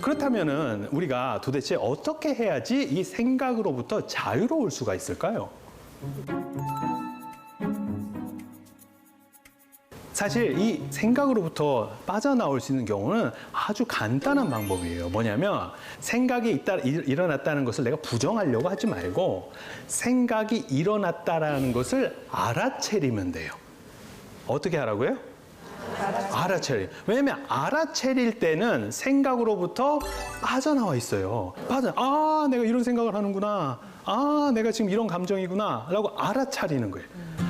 그렇다면은 우리가 도대체 어떻게 해야지 이 생각으로부터 자유로울 수가 있을까요? 사실 이 생각으로부터 빠져나올 수 있는 경우는 아주 간단한 방법이에요. 뭐냐면 생각이 있다, 일- 일어났다는 것을 내가 부정하려고 하지 말고 생각이 일어났다라는 것을 알아채리면 돼요. 어떻게 하라고요? 알아차리. 왜냐면 알아차릴 때는 생각으로부터 빠져나와 있어요. 빠져. 아, 내가 이런 생각을 하는구나. 아, 내가 지금 이런 감정이구나. 라고 알아차리는 거예요.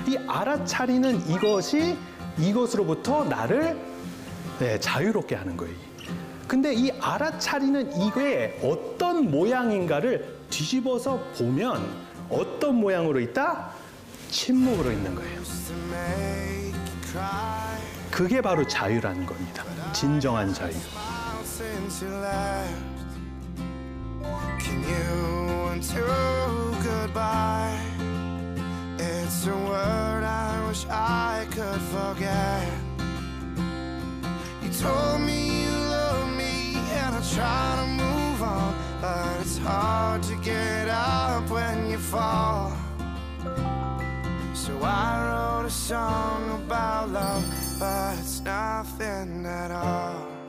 이 알아차리는 이것이 이것으로부터 나를 네, 자유롭게 하는 거예요. 근데 이 알아차리는 이게 어떤 모양인가를 뒤집어서 보면 어떤 모양으로 있다? 침묵으로 있는 거예요. 그게 바로 자유라는 겁니다. 진정한 자유. But it's nothing at all.